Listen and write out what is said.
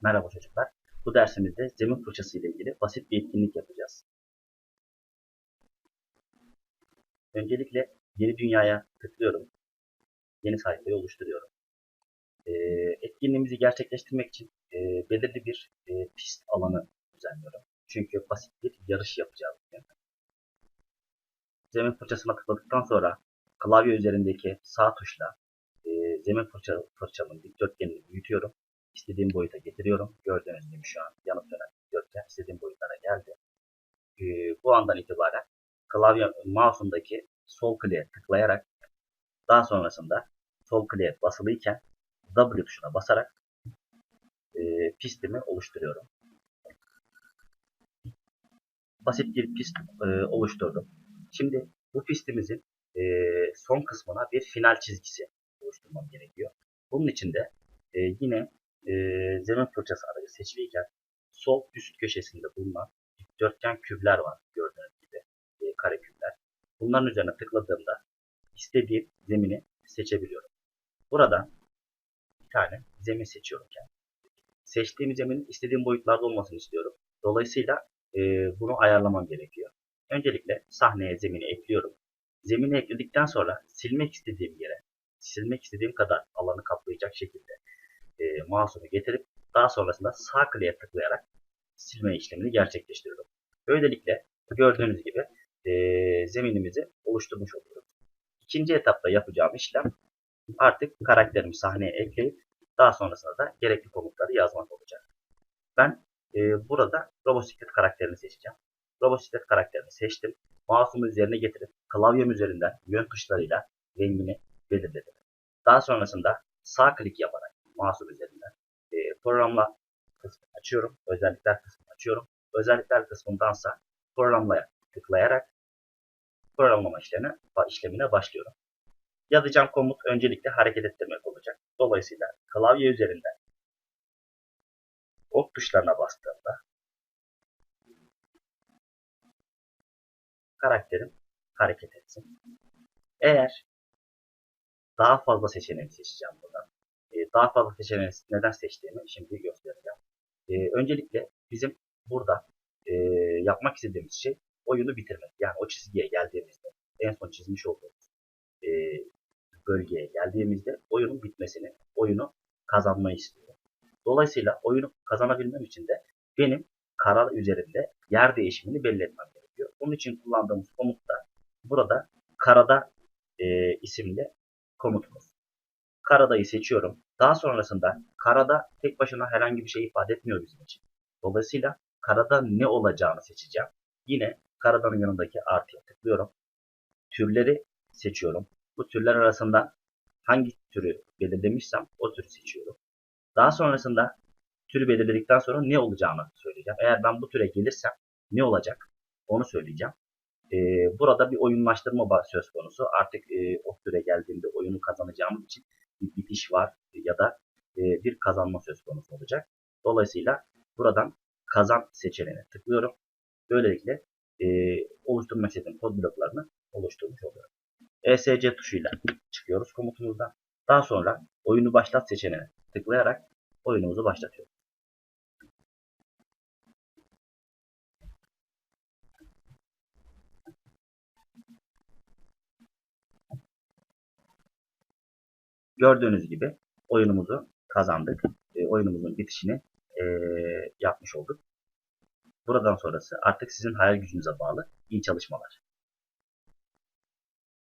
Merhaba çocuklar. Bu dersimizde zemin fırçası ile ilgili basit bir etkinlik yapacağız. Öncelikle yeni dünyaya tıklıyorum. Yeni sayfayı oluşturuyorum. Ee, etkinliğimizi gerçekleştirmek için e, belirli bir e, pist alanı düzenliyorum. Çünkü basit bir yarış yapacağız. Zemin fırçasına tıkladıktan sonra klavye üzerindeki sağ tuşla e, zemin fırça, fırçamın dikdörtgenini büyütüyorum. İstediğim boyuta getiriyorum. Gördüğünüz gibi şu an yanıp dönen dikdörtgen istediğim boyutlara geldi. E, bu andan itibaren klavye mouse'umdaki sol kliğe tıklayarak daha sonrasında sol kliğe basılıyken W tuşuna basarak e, pistimi oluşturuyorum. Basit bir pist e, oluşturdum. Şimdi bu pistimizin e, son kısmına bir final çizgisi oluşturmam gerekiyor. Bunun için de e, yine e, zemin fırçası aracı seçiliyken sol üst köşesinde bulunan dikdörtgen küpler var gördüğünüz gibi e, kare küpler. Bunların üzerine tıkladığımda istediğim zemini seçebiliyorum. Burada bir tane zemin seçiyorum kendim. Seçtiğim zeminin istediğim boyutlarda olmasını istiyorum. Dolayısıyla e, bunu ayarlamam gerekiyor. Öncelikle sahneye zemini ekliyorum. Zemini ekledikten sonra silmek istediğim yere, silmek istediğim kadar alanı kaplayacak şekilde e, mouse'umu getirip daha sonrasında sağ kliğe tıklayarak silme işlemini gerçekleştiriyorum. Böylelikle gördüğünüz gibi e, zeminimizi oluşturmuş oluyoruz. İkinci etapta yapacağım işlem artık karakterimi sahneye ekleyip daha sonrasında da gerekli komutları yazmak olacak. Ben e, burada Robosiklet karakterini seçeceğim. Robosiklet karakterini seçtim. Mouse'umu üzerine getirip klavyem üzerinden yön tuşlarıyla rengini belirledim. Daha sonrasında sağ klik yaparak mouse'um üzerinden e, programla kısmını açıyorum. Özellikler kısmını açıyorum. Özellikler kısmındansa programlaya tıklayarak programlama işlemine, işlemine başlıyorum. Yazacağım komut öncelikle hareket ettirmek olacak. Dolayısıyla klavye üzerinden ok tuşlarına bastığımda karakterim hareket etsin. Eğer daha fazla seçeneği seçeceğim buradan. Daha fazla seçeneği neden seçtiğimi şimdi göstereceğim. Ee, öncelikle bizim burada e, yapmak istediğimiz şey oyunu bitirmek. Yani o çizgiye geldiğimizde en son çizmiş olduğumuz e, bölgeye geldiğimizde oyunun bitmesini, oyunu kazanmayı istiyorum. Dolayısıyla oyunu kazanabilmem için de benim kara üzerinde yer değişimini belli gerekiyor. Bunun için kullandığımız komut da burada karada e, isimli komutumuz. Karadayı seçiyorum. Daha sonrasında karada tek başına herhangi bir şey ifade etmiyor bizim için. Dolayısıyla karada ne olacağını seçeceğim. Yine karadanın yanındaki artıya tıklıyorum. Türleri seçiyorum. Bu türler arasında hangi türü belirlemişsem o türü seçiyorum. Daha sonrasında türü belirledikten sonra ne olacağını söyleyeceğim. Eğer ben bu türe gelirsem ne olacak onu söyleyeceğim. Ee, burada bir oyunlaştırma söz konusu. Artık e, o türe geldiğimde oyunu kazanacağımız için bir bitiş var ya da e, bir kazanma söz konusu olacak. Dolayısıyla buradan kazan seçeneğine tıklıyorum. Böylelikle e, oluşturmak istediğim kod bloklarını oluşturmuş oluyorum. ESC tuşuyla çıkıyoruz komutumuzdan. Daha sonra oyunu başlat seçeneğine tıklayarak oyunumuzu başlatıyoruz. Gördüğünüz gibi oyunumuzu kazandık. E, oyunumuzun bitişini e, yapmış olduk. Buradan sonrası artık sizin hayal gücünüze bağlı. İyi çalışmalar.